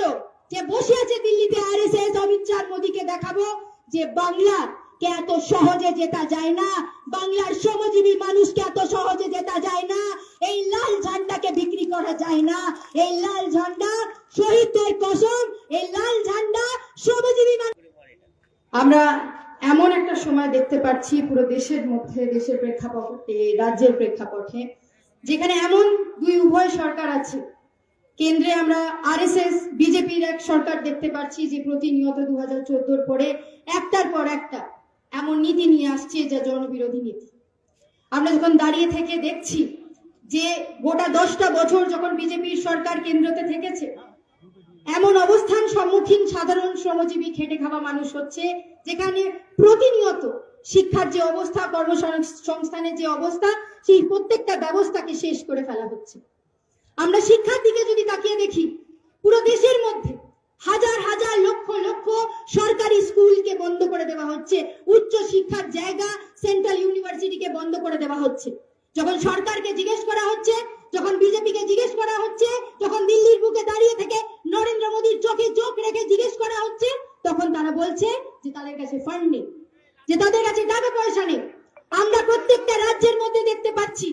বড় যে বসে আছে দিল্লিতে আরএসএস, অমিত শাহ মোদীকে দেখাবো, যে বাংলা কে এত সহজে জেতা যায় না, বাংলার শ্রমজীবী মানুষকে এত সহজে জেতা যায় না, এই লাল ঝান্ডাকে বিক্রি করা যায় না, এই লাল ঝান্ডা শহীদদের কসম, এই লাল ঝান্ডা শ্রমজীবী আমরা এমন একটা সময় দেখতে পাচ্ছি পুরো দেশের মধ্যে, দেশের প্রেক্ষাপটে, রাজ্যের প্রেক্ষাপটে, যেখানে এমন দুই উভয় সরকার আছে। কেন্দ্রে আমরা আরএসএস, বিজেপির এক সরকার দেখতে পাচ্ছি যে প্রতিনিয়ত দু হাজার চোদ্দোর পরে একটার পর একটা এমন নীতি নিয়ে আসছে যা জনবিরোধী নীতি। আমরা যখন দাঁড়িয়ে থেকে দেখছি যে গোটা দশটা বছর যখন বিজেপির সরকার কেন্দ্রতে থেকেছে, এমন অবস্থান সম্মুখীন সাধারণ শ্রমজীবী খেটে খাওয়া মানুষ হচ্ছে, যেখানে প্রতিনিয়ত শিক্ষার যে অবস্থা, কর্মসংস্থানের যে অবস্থা, সেই প্রত্যেকটা ব্যবস্থাকে শেষ করে ফেলা হচ্ছে। আমরা শিক্ষার দিকে যদি তাকিয়ে দেখি, পুরো দেশের মধ্যে হাজার হাজার লক্ষ লক্ষ সরকারি স্কুলকে বন্ধ করে দেওয়া হচ্ছে, উচ্চ শিক্ষার জায়গা সেন্ট্রাল ইউনিভার্সিটিকে বন্ধ করে দেওয়া হচ্ছে। যখন সরকারকে জিজ্ঞেস করা হচ্ছে, যখন বিজেপিকে জিজ্ঞেস করা হচ্ছে, যখন দিল্লির বুকে দাঁড়িয়ে থেকে নরেন্দ্র মোদীর চোখে চোখ রেখে জিজ্ঞেস করা হচ্ছে, তখন তারা বলছে যে তাদের কাছে ফান্ড নেই, যে তাদের কাছে টাকা পয়সা নেই। আমরা প্রত্যেকটা রাজ্যের মধ্যে দেখতে পাচ্ছি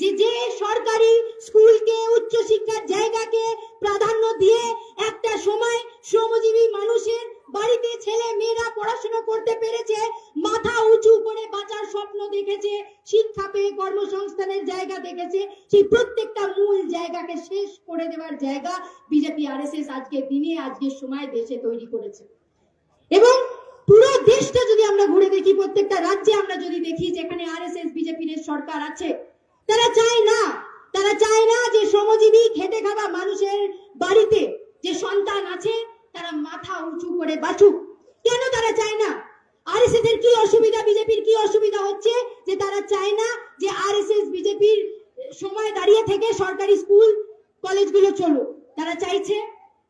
যে সরকারি স্কুলকে উচ্চ শিক্ষার জায়গাকে প্রাধান্য দিয়ে একটা সময় শ্রমজীবী মানুষের বাড়িতে ছেলে মেয়েরা পড়াশোনা করতে পেরেছে, মাথা উঁচু করে বাঁচার স্বপ্ন দেখেছে, শিক্ষা পেয়ে কর্মসংস্থানের জায়গা দেখেছে, সেই প্রত্যেকটা মূল জায়গাকে শেষ করে দেওয়ার জায়গা বিজেপি, আরএসএস আজকের দিনে আজকের সময় দেশে তৈরি করেছে। এবং পুরো দেশটা যদি আমরা ঘুরে দেখি, প্রত্যেকটা রাজ্যে আমরা যদি দেখি, যেখানে আরএসএস, বিজেপির সরকার আছে তারা চায় না, তারা চায় না যে শ্রমজীবী খেটে খাওয়া মানুষের বাড়িতে যে সন্তান আছে, তারা মাথা উঁচু করে বাঁচুক। কেন তারা চায় না? আরএসএস এর কি অসুবিধা? বিজেপির কি অসুবিধা হচ্ছে যে তারা চায় না যে আরএসএস, বিজেপির সময় দাঁড়িয়ে থেকে সরকারি স্কুল, কলেজগুলো চলুক? তারা চাইছে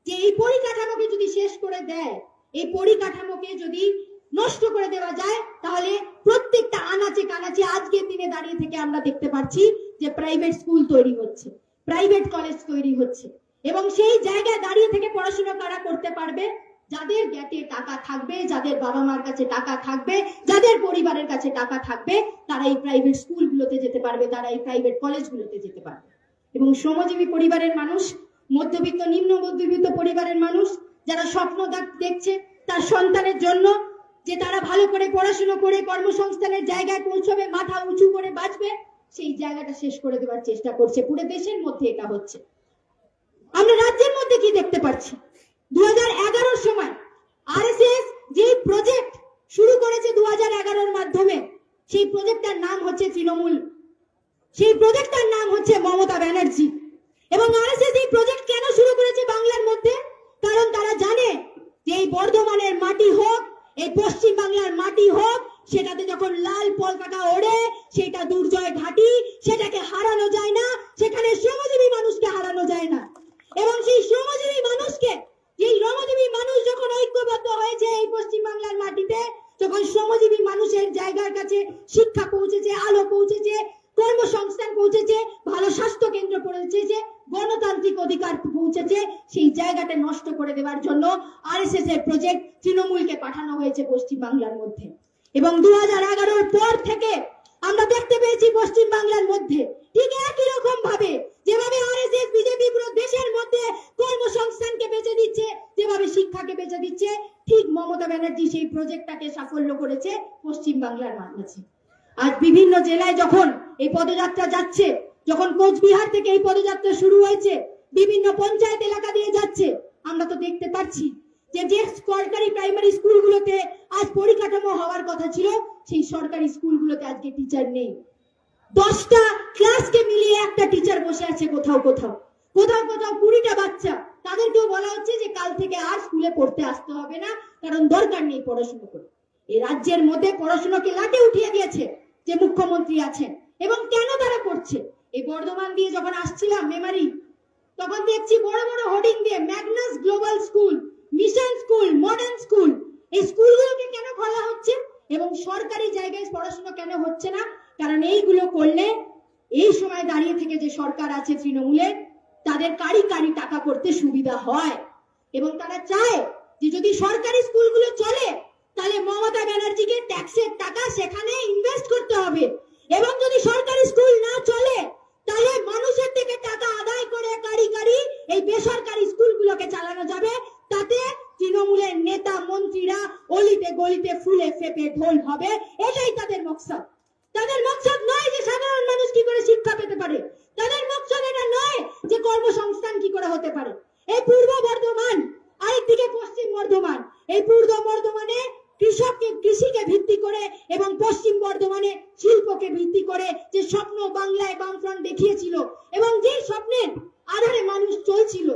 যে এই পরিকাঠামোকে যদি শেষ করে দেয়, এই পরিকাঠামোকে যদি নষ্ট করে দেওয়া যায়, তাহলে প্রত্যেকটা আনাচে কানাচে আজকের দিনে দাঁড়িয়ে থেকে আমরা দেখতে পাচ্ছি যে প্রাইভেট স্কুল তৈরি হচ্ছে প্রাইভেট কলেজ তৈরি হচ্ছে। এবং সেই জায়গায় দাঁড়িয়ে থেকে পড়াশোনা কারা করতে পারবে? যাদের গ্যাটে টাকা থাকবে, যাদের বাবা মার কাছে টাকা থাকবে, যাদের পরিবারের কাছে টাকা থাকবে তারা এই প্রাইভেট স্কুলগুলোতে যেতে পারবে তারা এই প্রাইভেট কলেজগুলোতে যেতে পারবে। এবং শ্রমজীবী পরিবারের মানুষ, মধ্যবিত্ত, নিম্ন মধ্যবিত্ত পরিবারের মানুষ, যারা স্বপ্ন দেখছে তার সন্তানের জন্য যে তারা ভালো করে পড়াশোনা করে কর্মসংস্থানের জায়গায় পৌঁছবে, মাথা উঁচু করে বাঁচবে, সেই জায়গাটা শেষ করে দেওয়ার চেষ্টা করছে। পুরো দেশের মধ্যে এটা হচ্ছে। আমরা রাজ্যের মধ্যে কি দেখতে পাচ্ছি? দু হাজার সময় আরএসএস যে প্রজেক্ট শুরু করেছে দু হাজার মাধ্যমে, সেই প্রজেক্টটার নাম হচ্ছে তৃণমূল। সেই প্রজেক্টটার নাম হচ্ছে মমতা ব্যানার্জি। এবং আরএসএস এই প্রজেক্ট কেন শুরু করেছে বাংলার মধ্যে? কারণ তারা জানে যে এই বর্ধমানের মাটি হোক হোক, সেটাতে যখন লাল পলকাটা ওড়ে, সেটা দুর্জয় ঘাটি, সেটাকে হারানো যায় না, সেখানে শ্রমজীবী মানুষকে হারানো যায় না। এবং সেই শ্রমজীবী মানুষকে, যেই শ্রমজীবী মানুষ যখন ঐক্যবদ্ধ হয়েছে এই পশ্চিম বাংলার মাটিতে, যখন শ্রমজীবী মানুষের জায়গার কাছে শিক্ষা পৌঁছেছে, আলো পৌঁছেছে কর্মসংস্থান পৌঁছেছে, ভালো স্বাস্থ্য কেন্দ্র পৌঁছেছে, গণতান্ত্রিক অধিকার পৌঁছেছে, সেই জায়গাটা নষ্ট করে দেওয়ার জন্য আরএসএস এর প্রজেক্ট তৃণমূলকে পাঠানো হয়েছে পশ্চিম বাংলার মধ্যে। এবং দু হাজার পর থেকে আমরা দেখতে পেয়েছি পশ্চিম বাংলার মধ্যে ঠিক একই রকম ভাবে যেভাবে আরএসএস বিজেপি পুরো দেশের মধ্যে কর্মসংস্থানকে বেঁচে দিচ্ছে, যেভাবে শিক্ষাকে বেঁচে দিচ্ছে, ঠিক মমতা ব্যানার্জি সেই প্রজেক্টটাকে সাফল্য করেছে পশ্চিম বাংলার মাঝে আজ বিভিন্ন জেলায় যখন এই পদযাত্রা যাচ্ছে। যখন কোচবিহার থেকে এই পদযাত্রা শুরু হয়েছে, বিভিন্ন পঞ্চায়েত এলাকা দিয়ে যাচ্ছে, আমরা তো দেখতে পাচ্ছি যে যে সরকারি প্রাইমারি স্কুলগুলোতে আজ পরিকাঠামো হওয়ার কথা ছিল, সেই সরকারি স্কুলগুলোতে আজকে টিচার নেই। দশটা ক্লাসকে মিলিয়ে একটা টিচার বসে আছে কোথাও কোথাও। কোথাও কোথাও কুড়িটা বাচ্চা। তাদেরকেও বলা হচ্ছে যে কাল থেকে আর স্কুলে পড়তে আসতে হবে না, কারণ দরকার নেই পড়াশুনো করে। এই রাজ্যের মধ্যে পড়াশোনাকে লাটে উঠিয়ে দিয়েছে যে মুখ্যমন্ত্রী আছেন। এবং কেন তারা করছে? এই বর্ধমান দিয়ে যখন আসছিলাম মেমারি তখন দেখছি বড় বড় হোর্ডিং দিয়ে Magnus global school mission school modern school এই স্কুলগুলোকে কেন খোলা হচ্ছে? এবং সরকারি জায়গায় পড়াশোনা কেন হচ্ছে না? কারণ এইগুলো করলে এই সময় দাঁড়িয়ে থেকে যে সরকার আছে তৃণমূলের, তাদের কারি কারি টাকা করতে সুবিধা হয়। এবং তারা চায় যে যদি সরকারি স্কুলগুলো চলে, তাহলে মমতা ব্যানার্জিকে ট্যাক্সের টাকা সেখানে ইনভেস্ট করতে হবে। এবং যদি সরকারি স্কুল না চলে, তাহলে মানুষের থেকে টাকা আদায় করে কারি কারি এই বেসরকারি স্কুলগুলোকে চালানো যাবে। তাতে তৃণমূলের নেতা, মন্ত্রীরা অলিতে গলিতে ফুলে ফেপে ঢোল হবে। এটাই তাদের মকসদ। তাদের মকসদ নয় যে সাধারণ মানুষ কি করে শিক্ষা পেতে পারে। তাদের মকসদ এটা নয় যে কর্মসংস্থান কি করে হতে পারে। এই পূর্ব বর্ধমান, আরেকদিকে পশ্চিম বর্ধমান। এই পূর্ব বর্ধমানে কৃষককে কৃষিকে ভিত্তি করে এবং পশ্চিম বর্ধমানে শিল্পকে ভিত্তি করে যে স্বপ্ন বাংলায় বামফ্রন্ট দেখিয়েছিল এবং যে স্বপ্নের আধারে মানুষ চলছিল,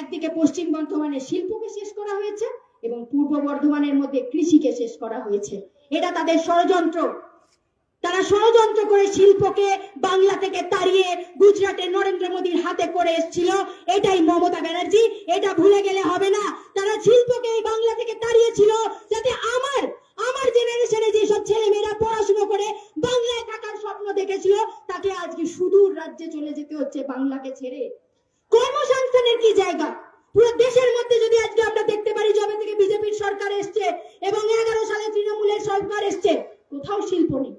একদিকে পশ্চিম বর্ধমানে শিল্পকে শেষ করা হয়েছে এবং পূর্ব বর্ধমানের মধ্যে কৃষিকে শেষ করা হয়েছে। এটা তাদের ষড়যন্ত্র। তারা ষড়যন্ত্র করে শিল্পকে বাংলা থেকে তাড়িয়ে গুজরাটে নরেন্দ্র মোদীর হাতে করে এসেছিল। এটাই মমতা ব্যানার্জি। এটা ভুলে গেলে হবে না। তারা শিল্পকে এই বাংলা থেকে তাড়িয়েছিল যাতে আমার ছেলে মেয়েরা পড়াশুনো করে বাংলায় থাকার স্বপ্ন দেখেছিল, তাকে আজকে সুদূর রাজ্যে চলে যেতে হচ্ছে বাংলাকে ছেড়ে। কর্মসংস্থানের কি জায়গা? পুরো দেশের মধ্যে যদি আজকে আমরা দেখতে পারি, যবে থেকে বিজেপির সরকার এসছে এবং এগারো সালে তৃণমূলের সরকার এসছে, কোথাও শিল্প নেই।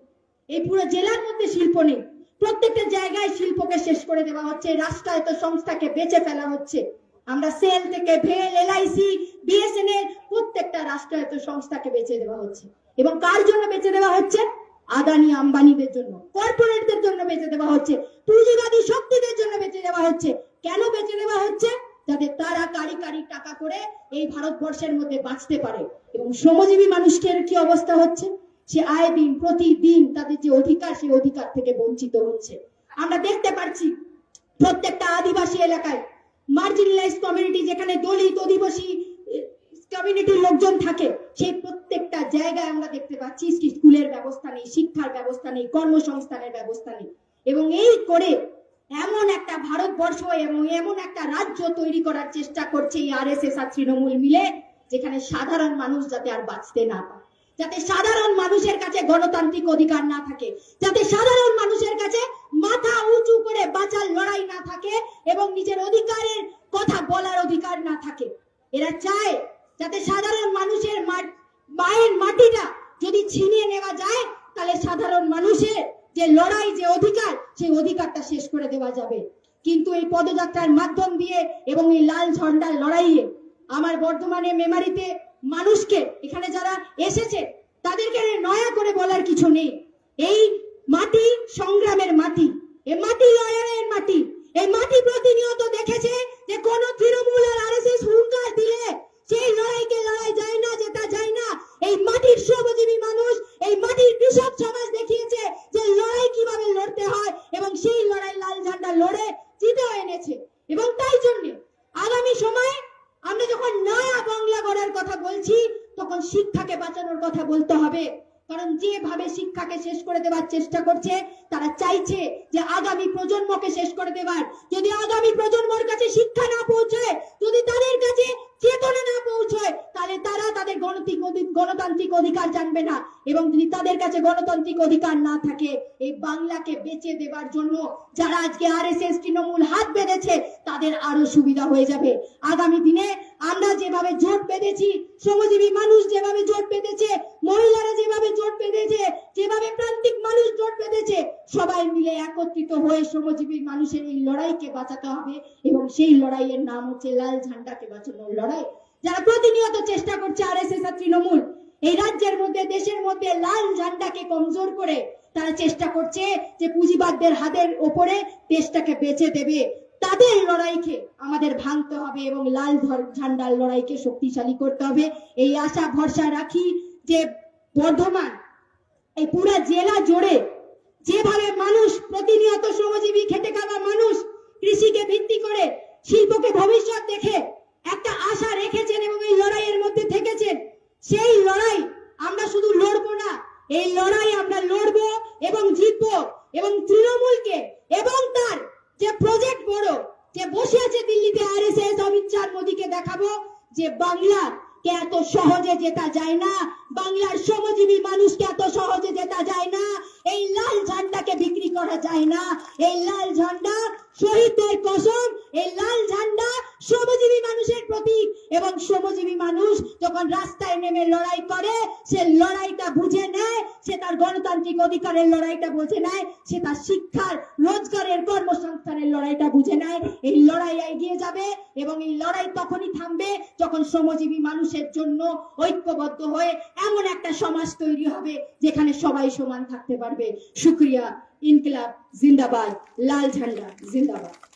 এই পুরো জেলার মধ্যে শিল্প নেই। প্রত্যেকটা জায়গায় শিল্পকে শেষ করে দেওয়া হচ্ছে রাষ্ট্রায়ত্ত সংস্থাকে বেঁচে ফেলা হচ্ছে। আমরা সেল থেকে ভেল এলআইসি বিএসএনএল প্রত্যেকটা রাষ্ট্রায়ত্ত সংস্থাকে বেঁচে দেওয়া হচ্ছে। এবং কার জন্য বেঁচে দেওয়া হচ্ছে? আদানি আম্বানিদের জন্য, কর্পোরেটদের জন্য বেঁচে দেওয়া হচ্ছে, পুঁজিবাদী শক্তিদের জন্য বেঁচে দেওয়া হচ্ছে। কেন বেঁচে দেওয়া হচ্ছে? যাতে তারা কারি কারি টাকা করে এই ভারতবর্ষের মধ্যে বাঁচতে পারে। এবং শ্রমজীবী মানুষের কি অবস্থা হচ্ছে? সে আয় দিন, প্রতিদিন তাদের যে অধিকার, সেই অধিকার থেকে বঞ্চিত হচ্ছে। আমরা দেখতে পাচ্ছি প্রত্যেকটা আদিবাসী এলাকায় মার্জিনালাইজ কমিউনিটি যেখানে দলিত, অধিবাসী কমিউনিটির লোকজন থাকে, সেই প্রত্যেকটা জায়গায় আমরা দেখতে পাচ্ছি স্কুলের ব্যবস্থা নেই, শিক্ষার ব্যবস্থা নেই, কর্মসংস্থানের ব্যবস্থা নেই। এবং এই করে এমন একটা ভারতবর্ষ এবং এমন একটা রাজ্য তৈরি করার চেষ্টা করছে এই আর এস এস আর তৃণমূল মিলে, যেখানে সাধারণ মানুষ যাতে আর বাঁচতে না পারে। যাতে সাধারণ মানুষের কাছে গণতান্ত্রিক অধিকার না থাকে, যাতে সাধারণ মানুষের কাছে মাথা উঁচু করে বাঁচার লড়াই না থাকে এবং নিজের অধিকারের কথা বলার অধিকার না থাকে। এরা চায় যাতে সাধারণ মানুষের মায়ের মাটিটা যদি ছিনিয়ে নেওয়া যায়, তাহলে সাধারণ মানুষের যে লড়াই, যে অধিকার, সেই অধিকারটা শেষ করে দেওয়া যাবে। কিন্তু এই পদযাত্রার মাধ্যম দিয়ে এবং এই লাল ঝন্ডার লড়াইয়ে আমার বর্ধমানে মেমারিতে মানুষকে এখানে যারা এসেছে তাদেরকে নয়া করে বলার কিছু নেই। এই মাটি সংগ্রামের মাটি এই মাটি লড়াইয়ের মাটি এই মাটি প্রতিনিয়ত দেখেছে যে কোন তৃণমূল আর আরএসএস হুঙ্কার দিলে সেই লড়াইকে লড়াই যায় না যেটা যায় না এই মাটির শ্রমজীবী মানুষ এই মাটির কৃষক সমাজ দেখিয়েছে যে লড়াই কীভাবে লড়তে হয় এবং সেই লড়াই লাল ঝান্ডা লড়ে জিতেও এনেছে এবং তাই জন্য আগামী সময়ে আমরা যখন নয়া বাংলা গড়ার কথা বলছি তখন শিক্ষাকে বাঁচানোর কথা বলতে হবে কারণ যেভাবে শিক্ষাকে শেষ করে দেওয়ার চেষ্টা করছে, তারা চাইছে যে আগামী প্রজন্মকে শেষ করে দেওয়ার যদি আগামী প্রজন্মর কাছে শিক্ষা না পৌঁছায়, যদি তাদের কাছে চেতনা না পৌঁছায়, তাহলে তারা তাদের গণতিক গণতান্ত্রিক অধিকার জানবে না। এবং যদি তাদের কাছে গণতান্ত্রিক অধিকার না থাকে, এই বাংলাকে বেঁচে দেবার জন্য যারা আজকে আরএসএস তৃণমূল হাত বেঁধেছে, তাদের আরও সুবিধা হয়ে যাবে। আগামী দিনে আমরা যেভাবে জোট বেঁধেছি, শ্রমজীবী মানুষ যেভাবে জোট বেঁধেছে, মহিলারা যেভাবে জোট বেঁধেছে, যেভাবে প্রান্তিক মানুষ জোট বেঁধেছে, সবাই মিলে একত্রিত হয়ে শ্রমজীবী মানুষের এই লড়াইকে বাঁচাতে হবে এবং সেই লড়াইয়ের নাম হচ্ছে লাল ঝান্ডাকে বাঁচানোর লড়াই। যারা প্রতিনিয়ত চেষ্টা করছে আর এস এস আর তৃণমূল, এই রাজ্যের মধ্যে, দেশের মধ্যে লাল ঝান্ডাকে কমজোর করে তারা চেষ্টা করছে যে পুঁজিবাদদের হাতের ওপরে দেশটাকে বেঁচে দেবে। তাদের লড়াইকে আমাদের ভাঙতে হবে এবং লাল ঝান্ডার লড়াইকে শক্তিশালী করতে হবে। এই আশা, ভরসা রাখি যে বর্ধমান, এই পুরো জেলা জুড়ে যেভাবে মানুষ, প্রতিনিয়ত শ্রমজীবী, খেটে খাওয়া মানুষ কৃষিকে ভিত্তি করে শিল্পকে ভবিষ্যৎ দেখে একটা আশা রেখেছেন এবং এই লড়াইয়ের মধ্যে থেকেছেন সেই লড়াই আমরা শুধু লড়বো না এই লড়াই আমরা লড়বো এবং জিতবো এবং তৃণমূলকে এবং তার যে প্রজেক্ট বড় যে বসে আছে দিল্লিতে আরএসএস অমিত শাহ মোদীকে দেখাবো যে বাংলা কে এত সহজে জেতা যায় না বাংলার শ্রমজীবী মানুষকে এত সহজে জেতা যায় না। এই লাল ঝান্ডাকে বিক্রি করা যায় না। এই লাল ঝান্ডা শহীদদের কসম, এই লাল ঝান্ডা শ্রমজীবী মানুষের প্রতীক এবং শ্রমজীবী মানুষ যখন রাস্তায় নেমে লড়াই করে, সে লড়াইটা বুঝে নেয়, সে তার গণতান্ত্রিক অধিকারের লড়াইটা বুঝে নেয়, সে তার শিক্ষার, রোজগারের কর্মসংস্থানের লড়াইটা বুঝে নেয়। এই লড়াই এগিয়ে যাবে এবং এই লড়াই তখনই থামবে যখন শ্রমজীবী মানুষের জন্য ঐক্যবদ্ধ হয়ে এমন একটা সমাজ তৈরি হবে যেখানে সবাই সমান থাকতে পারবে। শুক্রিয়া, ইনকিলাব, জিন্দাবাদ, লাল ঝান্ডা, জিন্দাবাদ।